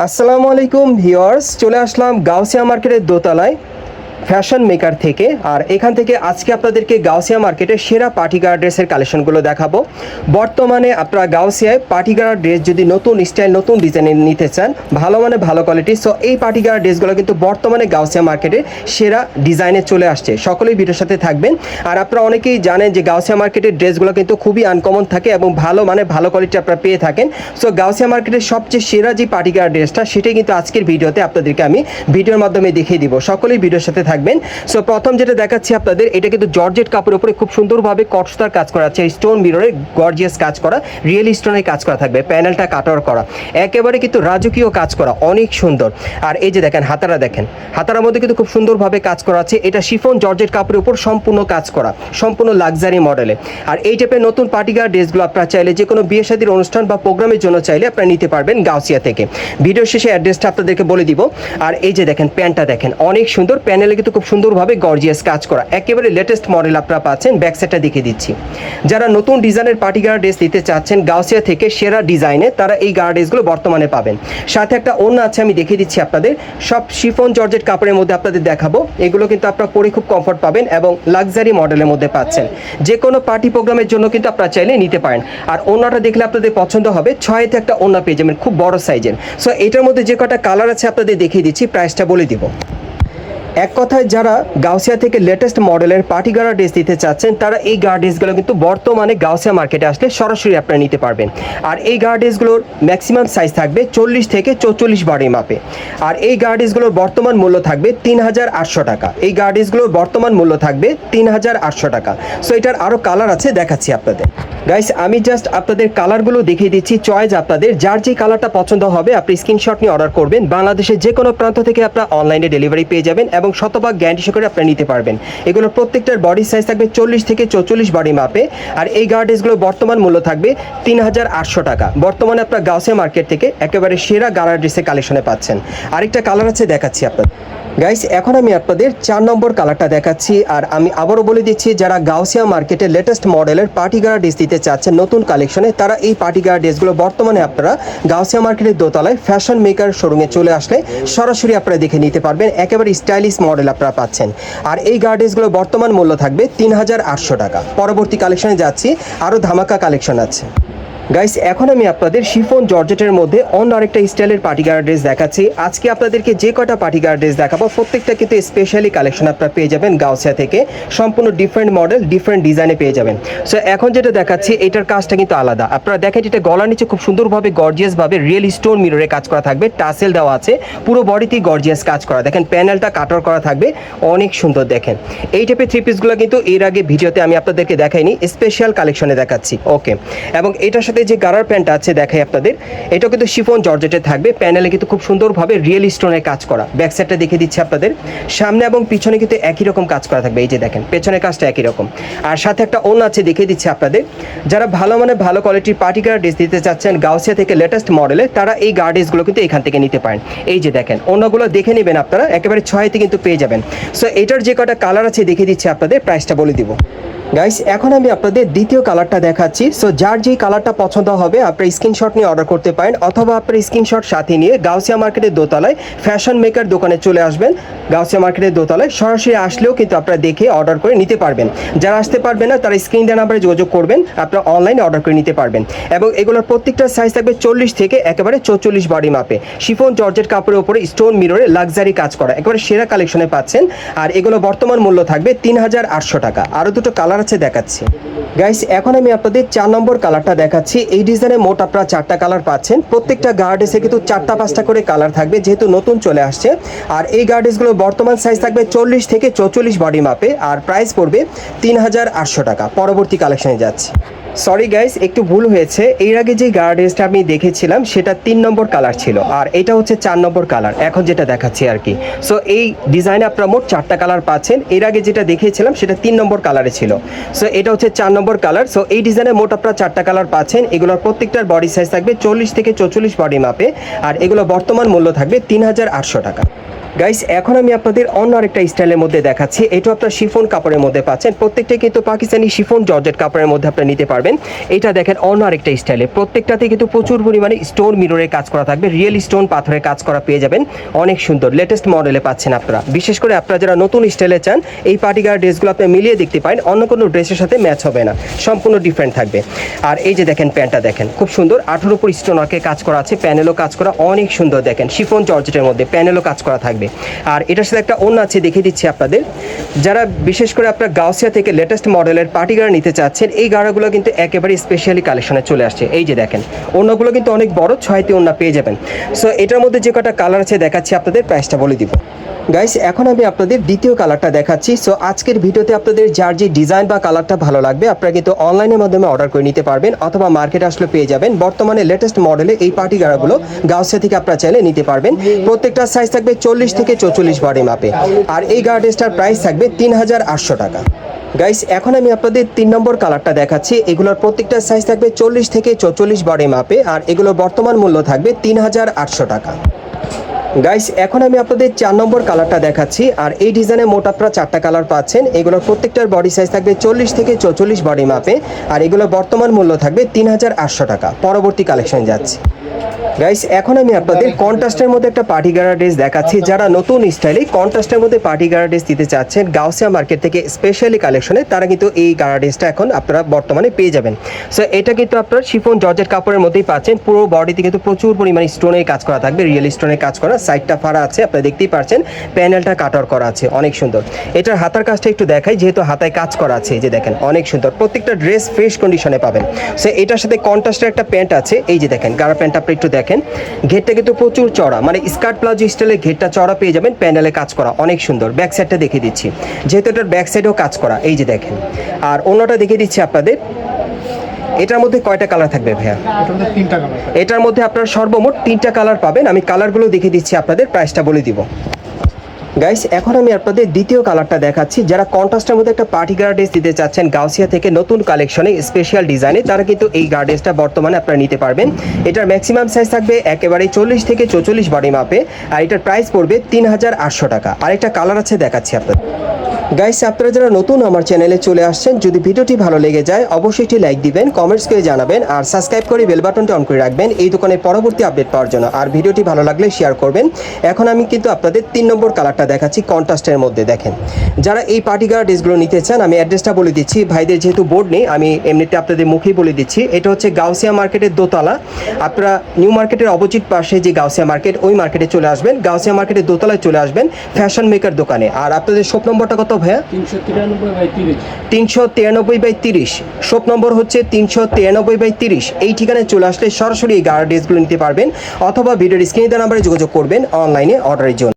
আসসালামু আলাইকুম ভিউয়ার্স চলে আসলাম গাউসিয়া মার্কেটের দোতলায়। ফ্যাশন মেকার থেকে। আর এখান থেকে আজকে আপনাদেরকে গাউসিয়া মার্কেটের সেরা পার্টিগার ড্রেসের কালেকশনগুলো দেখাবো। বর্তমানে আপনারা গাউসিয়ায় পার্টিগার ড্রেস যদি নতুন স্টাইল, নতুন ডিজাইনের নিতে চান, ভালো মানে ভালো কোয়ালিটি সো এই পার্টিগার ড্রেসগুলো কিন্তু বর্তমানে গাউসিয়া মার্কেটে সেরা ডিজাইনে চলে আসছে। সকলেই ভিডিওর সাথে থাকবেন। আর আপনারা অনেকেই জানেন যে গাউসিয়া মার্কেটের ড্রেসগুলো কিন্তু খুবই আনকমন থাকে এবং ভালো মানে ভালো কোয়ালিটি আপনারা পেয়ে থাকেন। সো গাউসিয়া মার্কেটের সবচেয়ে সেরা যে পার্টিগার ড্রেসটা, সেটাই কিন্তু আজকের ভিডিওতে আপনাদেরকে আমি ভিডিওর মাধ্যমে দেখিয়ে দিব। সকলেই ভিডিওর সাথে থাকবেন। সো প্রথম যেটা দেখাচ্ছি আপনাদের, এটা কিন্তু জর্জেট কাপড়ের উপরে খুব সুন্দরভাবে কটস্টার কাজ করা আছে, স্টোন মিররে গর্জিয়াস কাজ করা, রিয়েল স্টোনের কাজ করা থাকবে, প্যানেলটা কাটার করা। একেবারে কিন্তু রাজকীয় কাজ করা, অনেক সুন্দর। আর এই যে দেখেন, হাতারা দেখেন, হাতারার মধ্যে কিন্তু খুব সুন্দরভাবে কাজ করা আছে, এটা শিফন জর্জেট কাপড়ের উপর সম্পূর্ণ কাজ করা, সম্পূর্ণ লাক্সারি মডেলে। আর এই টাইপের নতুন পার্টিগার ড্রেসগুলো আপনারা চাইলে যে কোনো বিয়ে শাদীর অনুষ্ঠান বা প্রোগ্রামের জন্য চাইলে আপনারা নিতে পারবেন গাউসিয়া থেকে। ভিডিও শেষে অ্যাড্রেসটা আপনাদেরকে বলে দিব। আর এই যে দেখেন, প্যান্টটা দেখেন, অনেক সুন্দর, প্যানেলে কিন্তু খুব সুন্দরভাবে গর্জিয়াস কাজ করা। একেবারে লেটেস্ট মডেল আপনারা পাচ্ছেন ব্যাক সাইডটা দেখিয়ে দিচ্ছি। যারা নতুন ডিজাইনের পার্টিগার ড্রেস নিতে চাচ্ছেন, গাউসিয়া থেকে সেরা ডিজাইনে তারা এই গার্ড ড্রেসগুলো বর্তমানে পাবেন। সাথে একটা অন্য আছে, আমি দেখিয়ে দিচ্ছি আপনাদের। সব শিফন জর্জেট কাপড়ের মধ্যে আপনাদের দেখাবো। এগুলো কিন্তু আপনারা পরে খুব কমফর্ট পাবেন এবং লাক্সারি মডেলের মধ্যে পাচ্ছেন। যে কোনো পার্টি প্রোগ্রামের জন্য কিন্তু আপনারা চাইলে নিতে পারেন। আর অন্যটা দেখলে আপনাদের পছন্দ হবে, ছয়তে একটা অন্য পেয়ে যাবেন খুব বড় সাইজের সো এটার মধ্যে যে কটা কালার আছে আপনাদের দেখিয়ে দিচ্ছি প্রাইসটা বলে দিব। এক কথায় যারা গাউসিয়া থেকে লেটেস্ট মডেলের পার্টি গার্ড ড্রেস দিতে চাচ্ছেন, তারা এই গার্ড ড্রেসগুলো কিন্তু বর্তমানে গাউসিয়া মার্কেটে আসলে সরাসরি আপনারা নিতে পারবেন। আর এই গার্ড ড্রেসগুলোর ম্যাক্সিমাম সাইজ থাকবে চল্লিশ থেকে চৌচল্লিশ বারের মাপে। আর এই গার্ড ড্রেসগুলোর বর্তমান মূল্য থাকবে তিন হাজার আটশো টাকা। এই গার্ড ড্রেসগুলোর বর্তমান মূল্য থাকবে তিন হাজার আটশো টাকা। সো এটার আরও কালার আছে, দেখাচ্ছি আপনাদের। গাইস আমি জাস্ট আপনাদের কালারগুলো দেখিয়ে দিচ্ছি চয়েস আপনাদের। যার যে কালারটা পছন্দ হবে, আপনি স্ক্রিনশট নিয়ে অর্ডার করবেন। বাংলাদেশের যে কোনো প্রান্ত থেকে আপনারা অনলাইনে ডেলিভারি পেয়ে যাবেন এবং শতভাগ গ্যারান্টি সহকারে আপনারা নিতে পারবেন। এগুলো প্রত্যেকটার বডি সাইজ থাকবে চল্লিশ থেকে চৌচল্লিশ বডি মাপে আর এই গার্ডেসগুলো বর্তমান মূল্য থাকবে তিন হাজার আটশো টাকা। বর্তমানে আপনার গাউসে মার্কেট থেকে একেবারে সেরা ড্রেসের কালেকশনে পাচ্ছেন। আরেকটা কালার আছে দেখাচ্ছি আপনাদের। গাইস এখন আমি আপনাদের চার নম্বর কালারটা দেখাচ্ছি আর আমি আবারও বলে দিচ্ছি, যারা গাউসিয়া মার্কেটে লেটেস্ট মডেলের পার্টি গার্ড ড্রেস দিতে চাচ্ছেন নতুন কালেকশনে তারা এই পার্টি গার্ড ড্রেসগুলো বর্তমানে আপনারা গাউসিয়া মার্কেটের দোতলায় ফ্যাশন মেকার শোরুমে চলে আসলে সরাসরি আপনারা দেখে নিতে পারবেন, একেবারে স্টাইলিশ মডেল আপনারা পাচ্ছেন। আর এই গার্ড ড্রেসগুলো বর্তমান মূল্য থাকবে তিন হাজার আটশো টাকা। পরবর্তী কালেকশনে যাচ্ছি আরও ধামাকা কালেকশন আছে। গাইস এখন আমি আপনাদের শিফন জর্জেটের মধ্যে অন্য আরেকটা স্টাইলের পার্টি পার্টিগার ড্রেস দেখাচ্ছি। আজকে আপনাদেরকে যে কটা পার্টি পার্টিগার ড্রেস দেখাবো, প্রত্যেকটা কিন্তু স্পেশালি কালেকশন আপনারা পেয়ে যাবেন গাউসিয়া থেকে। সম্পূর্ণ ডিফারেন্ট মডেল ডিফারেন্ট ডিজাইনে পেয়ে যাবেন। সো এখন যেটা দেখাচ্ছি, এটার কাজটা কিন্তু আলাদা। আপনারা দেখেন এটা গলার নিচে খুব সুন্দরভাবে গর্জিয়াসভাবে রিয়েল স্টোন মিররে কাজ করা থাকবে টাসেল দেওয়া আছে। পুরো বডিতেই গর্জিয়াস কাজ করা। দেখেন প্যানেলটা কাটার করা থাকবে। অনেক সুন্দর দেখেন। এই টাইপের থ্রি পিসগুলো কিন্তু এর আগে ভিডিওতে আমি আপনাদেরকে দেখাইনি স্পেশাল কালেকশনে দেখাচ্ছি। ওকে এবং এটার সাথে যে গারার প্যান্টটা আছে দেখাই আপনাদের, এটাও কিন্তু শিফন জর্জেটে থাকবে। প্যানেলে কিন্তু খুব সুন্দরভাবে রিয়েল স্টোনের কাজ করা। ব্যাক সাইডটা দেখে দিচ্ছি আপনাদের। সামনে এবং পিছনে কিন্তু একই রকম কাজ করা থাকবে। এই যে দেখেন, পেছনের কাজটা একই রকম। আর সাথে একটা ওন আছে দেখিয়ে দিচ্ছি আপনাদের। যারা ভালো মানে ভালো কোয়ালিটির পার্টি ড্রেস দিতে চাচ্ছেন গাউসিয়া থেকে লেটেস্ট মডেলে তারা এই গার্ডেসগুলো কিন্তু এখান থেকে নিতে পারেন। এই যে দেখেন অন্যগুলো দেখে নেবেন আপনারা, একেবারে ছয়তে কিন্তু পেয়ে যাবেন। সো এটার যে কটা কালার আছে দেখিয়ে দিচ্ছি আপনাদের প্রাইসটা বলে দিব। গাইস এখন আমি আপনাদের দ্বিতীয় কালারটা দেখাচ্ছি। সো যার যেই কালারটা পছন্দ হবে, আপনার স্ক্রিনশট নিয়ে অর্ডার করতে পারেন, অথবা আপনার স্ক্রিনশট সাথে নিয়ে গাউসিয়া মার্কেটের দোতলায় ফ্যাশন মেকার দোকানে চলে আসবেন। গাউসিয়া মার্কেটের দোতলায় সরাসরি আসলেও কিন্তু আপনারা দেখে অর্ডার করে নিতে পারবেন। যারা আসতে পারবেন না, তারা স্ক্রিন দেওয়া নাম্বারে যোগাযোগ করবেন, আপনারা অনলাইনে অর্ডার করে নিতে পারবেন। এবং এগুলোর প্রত্যেকটা সাইজ থাকবে চল্লিশ থেকে একেবারে চৌচল্লিশ বডি মাপে শিফন, জর্জেট কাপড়ের উপরে স্টোন মিররে লাক্সারি কাজ করা, একেবারে সেরা কালেকশনে পাচ্ছেন। আর এগুলো বর্তমান মূল্য থাকবে তিন হাজার আটশো টাকা। আরও দুটো কালার আছে দেখাচ্ছি। গাইস এখন আমি আপনাদের চার নম্বর কালারটা দেখাচ্ছি। এই ডিজাইনে মোট আপনারা চারটা কালার পাচ্ছেন। প্রত্যেকটা গার্ডেসে কিন্তু চারটা পাঁচটা করে কালার থাকবে, যেহেতু নতুন চলে আসছে। আর এই গার্ডেসগুলো বর্তমান সাইজ থাকবে চল্লিশ থেকে চৌচল্লিশ বডি মাপে, আর প্রাইস পড়বে তিন হাজার আটশো টাকা। পরবর্তী কালেকশনে যাচ্ছি। সরি গাইস একটু ভুল হয়েছে। এর আগে যে গার্ডেসটা আমি দেখেছিলাম, সেটা তিন নম্বর কালার ছিল। আর এটা হচ্ছে চার নম্বর কালার এখন যেটা দেখাচ্ছি আর কি। সো এই ডিজাইনে আপনারা মোট চারটা কালার পাচ্ছেন। এর আগে যেটা দেখিয়েছিলাম সেটা তিন নম্বর কালারে ছিল। সো এটা হচ্ছে চার নম্বর কালার সো এই ডিজাইনে মোট আপনারা চারটা কালার পাচ্ছেন। এগুলোর প্রত্যেকটার বডি সাইজ থাকবে চল্লিশ থেকে চৌচল্লিশ বডি মাপে আর এগুলো বর্তমান মূল্য থাকবে তিন হাজার আটশো টাকা। গাইস এখন আমি আপনাদের অন্য আরেকটা স্টাইলের মধ্যে দেখাচ্ছি। এটা আপনার শিফন কাপড়ের মধ্যে পাচ্ছেন। প্রত্যেকটা কিন্তু পাকিস্তানি শিফন জর্জেট কাপড়ের মধ্যে আপনি নিতে পারবেন। এটা দেখেন অন্য আরেকটা স্টাইলে। প্রত্যেকটাতে কিন্তু প্রচুর পরিমাণে স্টোন মিররের কাজ করা থাকবে। রিয়েল স্টোন পাথরের কাজ করা পেয়ে যাবেন। অনেক সুন্দর। লেটেস্ট মডেলে পাচ্ছেন আপনারা। বিশেষ করে আপনারা যারা নতুন স্টাইলে চান, এই পার্টিগার ড্রেসগুলো আপনি মিলিয়ে দেখতে পারেন। অন্য কোনো ড্রেসের সাথে ম্যাচ হবে না। সম্পূর্ণ ডিফারেন্ট থাকবে। আর এই যে দেখেন প্যান্টটা দেখেন, খুব সুন্দর। আঠের উপর স্টোন কাজ করা আছে। প্যানেলও কাজ করা। অনেক সুন্দর দেখেন। শিফন জর্জেটের মধ্যে প্যানেলও কাজ করা থাকবে। আর এটার সাথে একটা অন্য আছে দেখিয়ে দিচ্ছি আপনাদের। যারা বিশেষ করে আপনার গাউসিয়া থেকে লেটেস্ট মডেলের পার্টি গাড়া নিতে চাচ্ছেন, এই গাড়াগুলো কিন্তু একেবারে স্পেশালি কালেকশনে চলে আসছে। এই যে দেখেন, অন্যগুলো কিন্তু অনেক বড় ছয়টি অন্য পেয়ে যাবেন। সো এটার মধ্যে যে কটা কালার আছে দেখাচ্ছি আপনাদের প্রাইসটা বলে দিব। গাইস এখন আমি আপনাদের দ্বিতীয় কালারটা দেখাচ্ছি। সো আজকের ভিডিওতে আপনাদের যার যে ডিজাইন বা কালারটা ভালো লাগবে, আপনারা কিন্তু অনলাইনের মাধ্যমে অর্ডার করে নিতে পারবেন অথবা মার্কেটে আসলে পেয়ে যাবেন। বর্তমানে লেটেস্ট মডেলে এই পার্টি গাড়াগুলো গাউসিয়া থেকে আপনারা চাইলে নিতে পারবেন। প্রত্যেকটা সাইজ থাকবে চল্লিশ থেকে চৌচল্লিশ বডি মাপে আর এই গার্ডেসটার প্রাইস থাকবে তিন হাজার আটশো টাকা। গাইস এখন আমি আপনাদের তিন নম্বর কালারটা দেখাচ্ছি। এগুলোর প্রত্যেকটা সাইজ থাকবে চল্লিশ থেকে চৌচল্লিশ বডি মাপে আর এগুলোর বর্তমান মূল্য থাকবে তিন হাজার আটশো টাকা। গাইস এখন আমি আপনাদের চার নম্বর কালারটা দেখাচ্ছি, আর এই ডিজাইনে মোট আপনারা চারটা কালার পাচ্ছেন। এগুলোর প্রত্যেকটার বডি সাইজ থাকবে চল্লিশ থেকে চৌচল্লিশ বডি মাপে আর এগুলো বর্তমান মূল্য থাকবে তিন হাজার আটশো টাকা। পরবর্তী কালেকশন যাচ্ছে। গাইস এখন আমি আপনাদের কন্ট্রাস্টের মধ্যে একটা পার্টি গাড়া ড্রেস দেখাচ্ছি। যারা নতুন স্টাইলে কন্ট্রাস্টের মধ্যে পার্টি গাড়া ড্রেস দিতে চাচ্ছেন গাউসিয়া মার্কেট থেকে স্পেশালি কালেকশনে তারা কিন্তু এই গাড়া ড্রেসটা এখন আপনারা বর্তমানে পেয়ে যাবেন। সো এটা কিন্তু আপনারা শিফন জর্জেট কাপড়ের মধ্যেই পাচ্ছেন। পুরো বডিতে কিন্তু প্রচুর পরিমাণে স্টোনের কাজ করা থাকবে রিয়েল স্টোনের কাজ করা। সাইডটা ফাড়া আছে আপনারা দেখতেই পাচ্ছেন প্যানেলটা কাটার করা আছে অনেক সুন্দর। এটার হাতার কাজটা একটু দেখাই যেহেতু হাতায় কাজ করা আছে এই যে দেখেন অনেক সুন্দর। প্রত্যেকটা ড্রেস ফ্রেশ কন্ডিশনে পাবেন। সো এটার সাথে কন্ট্রাস্টের একটা প্যান্ট আছে এই যে দেখেন গাড়া প্যান্ট আপনি একটু দেখেন। ঘেরটা কিন্তু প্রচুর চড়া মানে স্কার্ট প্লাজো স্টাইলের ঘেরটা চড়া পেয়ে যাবেন প্যানেলে কাজ করা অনেক সুন্দর। ব্যাক সাইডটা দেখিয়ে দিচ্ছি। যেহেতু এটার ব্যাক সাইডেও কাজ করা এই যে দেখেন। আর অন্যটা দেখিয়ে দিচ্ছি আপনাদের। এটার মধ্যে কয়টা কালার থাকবে ভাইয়া? তিনটা এটার মধ্যে আপনার সর্বমোট তিনটা কালার পাবেন। আমি কালারগুলো দেখিয়ে দিচ্ছি আপনাদের প্রাইসটা বলে দিব। গাইস এখন আমি আপনাদের দ্বিতীয় কালারটা দেখাচ্ছি। যারা কন্ট্রাস্টের মধ্যে একটা পার্টি গার্ডেস দিতে চাচ্ছেন গাউসিয়া থেকে নতুন কালেকশনে স্পেশাল ডিজাইনে তারা কিন্তু এই গার্ডেসটা বর্তমানে আপনারা নিতে পারবেন। এটার ম্যাক্সিমাম সাইজ থাকবে একেবারে চল্লিশ থেকে চৌচল্লিশ বডি মাপে আর এটার প্রাইস পড়বে তিন হাজার আটশো টাকা। আর একটা কালার আছে দেখাচ্ছি আপনাদের। গাইস আপনারা যারা নতুন আমার চ্যানেলে চলে আসছেন, যদি ভিডিওটি ভালো লেগে যায়, অবশ্যই একটি লাইক দিবেন কমেন্টস করে জানাবেন, আর সাবস্ক্রাইব করে বেল বাটনটি অন করে রাখবেন। এই দোকানের পরবর্তী আপডেট পাওয়ার জন্য। আর ভিডিওটি ভালো লাগলে শেয়ার করবেন। এখন আমি কিন্তু আপনাদের তিন নম্বর কালারটা দেখাচ্ছি কন্ট্রাস্টের মধ্যে, দেখেন। যারা এই পার্টি গার্ড ড্রেসগুলো নিতে চান, আমি অ্যাড্রেসটা বলে দিচ্ছি। ভাইদের যেহেতু বোর্ড নেই, আমি এমনিতে আপনাদের মুখেই বলে দিচ্ছি। এটা হচ্ছে গাউসিয়া মার্কেটের দোতলা। আপনারা নিউ মার্কেটের অপোজিট পাশে যে গাউসিয়া মার্কেট ওই মার্কেটে চলে আসবেন। গাউসিয়া মার্কেটের দোতলায় চলে আসবেন ফ্যাশন মেকার দোকানে। আর আপনাদের শপ নম্বরটা কত? ভাইয়া? তিনশো তিরানব্বই বাই তিরিশ। শপ নম্বর হচ্ছে তিনশো তিরানব্বই বাই তিরিশ। এই ঠিকানায় চলে আসলে সরাসরি এই গার্ড ড্রেসগুলো নিতে পারবেন, অথবা ভিডিওর স্ক্রিনে দেওয়া নাম্বারে যোগাযোগ করবেন অনলাইনে অর্ডারের জন্য।